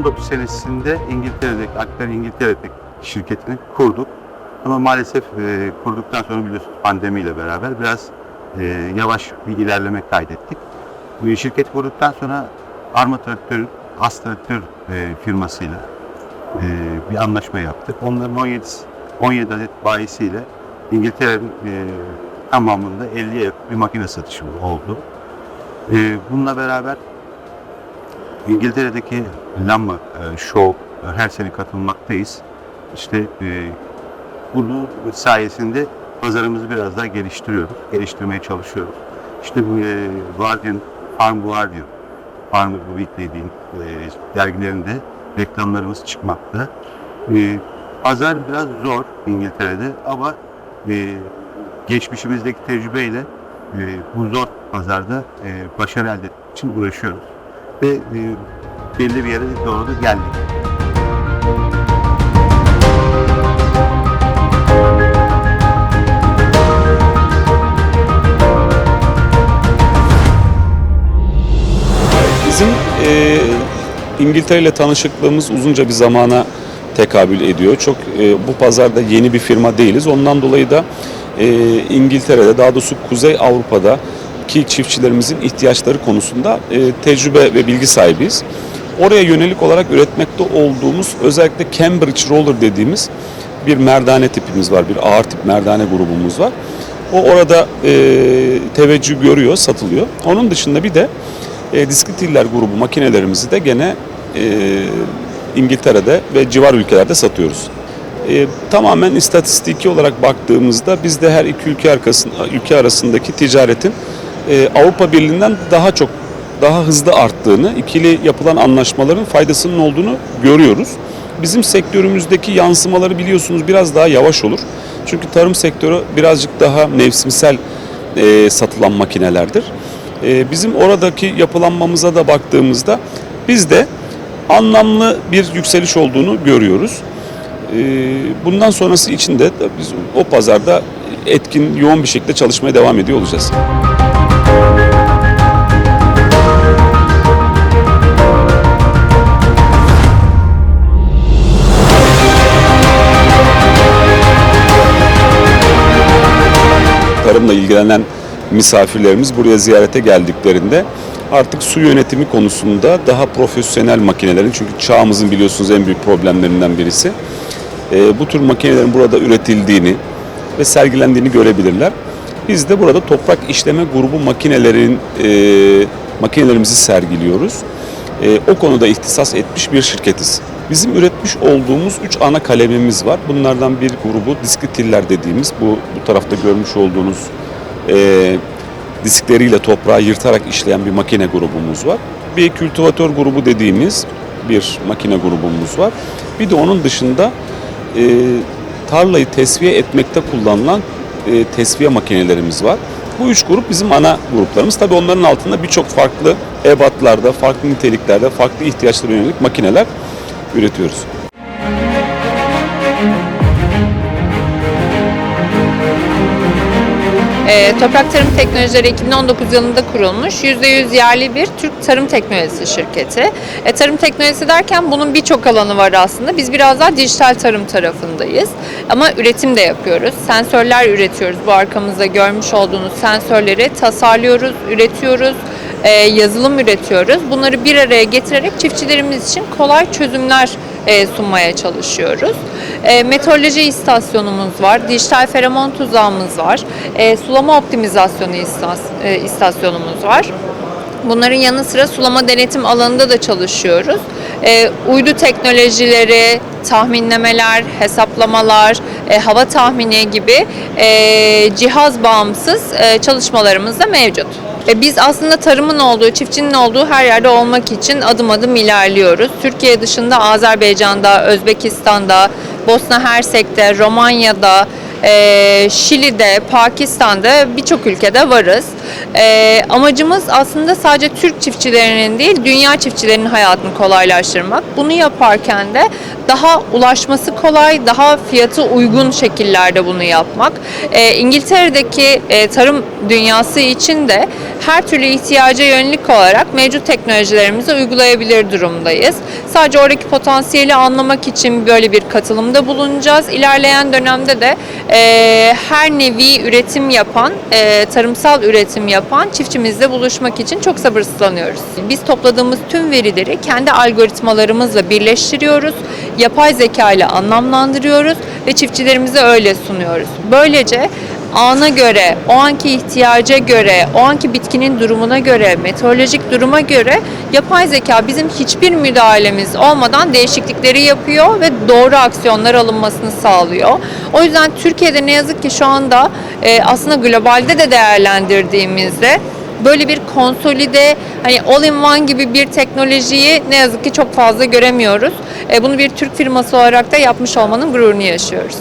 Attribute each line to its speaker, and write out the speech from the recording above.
Speaker 1: 2019 senesinde İngiltere'deki, Aktar İngiltere'deki şirketini kurduk. Ama maalesef e, kurduktan sonra biliyorsunuz pandemiyle beraber biraz e, yavaş bir ilerleme kaydettik. Bu şirket kurduktan sonra Arma Traktör, As Traktör e, firmasıyla e, bir anlaşma yaptık. Onların 17, 17 adet bayisiyle İngiltere'nin e, tamamında 50'ye yakın bir makine satışı oldu. E, bununla beraber İngiltere'deki Lama e, Show e, her sene katılmaktayız. İşte e, bunu sayesinde pazarımızı biraz daha geliştiriyoruz, geliştirmeye çalışıyoruz. İşte bu Guardian, Farm Guardian, Farm Weekly diyeyim, e, dergilerinde reklamlarımız çıkmakta. Pazar biraz zor İngiltere'de ama geçmişimizdeki tecrübeyle bu zor pazarda başarı elde için uğraşıyoruz. Ve e, belli bir yere doğru da geldik.
Speaker 2: Bizim e, İngiltere ile tanışıklığımız uzunca bir zamana tekabül ediyor. Çok e, bu pazarda yeni bir firma değiliz. Ondan dolayı da e, İngiltere'de daha doğrusu Kuzey Avrupa'da ki çiftçilerimizin ihtiyaçları konusunda e, tecrübe ve bilgi sahibiyiz. Oraya yönelik olarak üretmekte olduğumuz özellikle Cambridge Roller dediğimiz bir merdane tipimiz var. Bir ağır tip merdane grubumuz var. O orada e, teveccüh görüyor, satılıyor. Onun dışında bir de e, diskitiller grubu makinelerimizi de gene e, İngiltere'de ve civar ülkelerde satıyoruz. E, tamamen istatistiki olarak baktığımızda bizde her iki ülke, arkasında, ülke arasındaki ticaretin e, Avrupa Birliği'nden daha çok daha hızlı arttığını, ikili yapılan anlaşmaların faydasının olduğunu görüyoruz. Bizim sektörümüzdeki yansımaları biliyorsunuz biraz daha yavaş olur. Çünkü tarım sektörü birazcık daha mevsimsel e, satılan makinelerdir. E, bizim oradaki yapılanmamıza da baktığımızda biz de anlamlı bir yükseliş olduğunu görüyoruz. E, bundan sonrası için de biz o pazarda etkin, yoğun bir şekilde çalışmaya devam ediyor olacağız. Tarımla ilgilenen misafirlerimiz buraya ziyarete geldiklerinde artık su yönetimi konusunda daha profesyonel makinelerin çünkü çağımızın biliyorsunuz en büyük problemlerinden birisi e, bu tür makinelerin burada üretildiğini ve sergilendiğini görebilirler. Biz de burada toprak işleme grubu makinelerin e, makinelerimizi sergiliyoruz. E, o konuda ihtisas etmiş bir şirketiz. Bizim üretmiş olduğumuz üç ana kalemimiz var. Bunlardan bir grubu diskli tiller dediğimiz bu bu tarafta görmüş olduğunuz e, diskleriyle toprağı yırtarak işleyen bir makine grubumuz var. Bir kültivatör grubu dediğimiz bir makine grubumuz var. Bir de onun dışında e, tarlayı tesviye etmekte kullanılan e, tesviye makinelerimiz var. Bu üç grup bizim ana gruplarımız. Tabii onların altında birçok farklı ebatlarda, farklı niteliklerde, farklı ihtiyaçlara yönelik makineler üretiyoruz.
Speaker 3: Ee, Toprak Tarım Teknolojileri 2019 yılında kurulmuş %100 yerli bir Türk tarım teknolojisi şirketi. E, tarım teknolojisi derken bunun birçok alanı var aslında. Biz biraz daha dijital tarım tarafındayız. Ama üretim de yapıyoruz. Sensörler üretiyoruz. Bu arkamızda görmüş olduğunuz sensörleri tasarlıyoruz, üretiyoruz e, yazılım üretiyoruz. Bunları bir araya getirerek çiftçilerimiz için kolay çözümler e, sunmaya çalışıyoruz. E, meteoroloji istasyonumuz var, dijital feromon tuzağımız var, e, sulama optimizasyonu istas- e, istasyonumuz var. Bunların yanı sıra sulama denetim alanında da çalışıyoruz. E, uydu teknolojileri, tahminlemeler, hesaplamalar, e, hava tahmini gibi e, cihaz bağımsız e, çalışmalarımız da mevcut. E, biz aslında tarımın olduğu, çiftçinin olduğu her yerde olmak için adım adım ilerliyoruz. Türkiye dışında Azerbaycan'da, Özbekistan'da, Bosna Hersek'te, Romanya'da, e, Şili'de, Pakistan'da birçok ülkede varız. E, amacımız aslında sadece Türk çiftçilerinin değil, dünya çiftçilerinin hayatını kolaylaştırmak. Bunu yaparken de daha ulaşması kolay, daha fiyatı uygun şekillerde bunu yapmak. E, İngiltere'deki e, tarım dünyası için de her türlü ihtiyaca yönelik olarak mevcut teknolojilerimizi uygulayabilir durumdayız. Sadece oradaki potansiyeli anlamak için böyle bir katılımda bulunacağız. İlerleyen dönemde de e, her nevi üretim yapan, e, tarımsal üretim yapan çiftçimizle buluşmak için çok sabırsızlanıyoruz. Biz topladığımız tüm verileri kendi algoritmalarımızla birleştiriyoruz. Yapay zeka ile anlamlandırıyoruz ve çiftçilerimize öyle sunuyoruz. Böylece ana göre, o anki ihtiyaca göre, o anki bitkinin durumuna göre, meteorolojik duruma göre yapay zeka bizim hiçbir müdahalemiz olmadan değişiklikleri yapıyor ve doğru aksiyonlar alınmasını sağlıyor. O yüzden Türkiye'de ne yazık ki şu anda e, aslında globalde de değerlendirdiğimizde böyle bir konsolide hani all in one gibi bir teknolojiyi ne yazık ki çok fazla göremiyoruz. E, bunu bir Türk firması olarak da yapmış olmanın gururunu yaşıyoruz.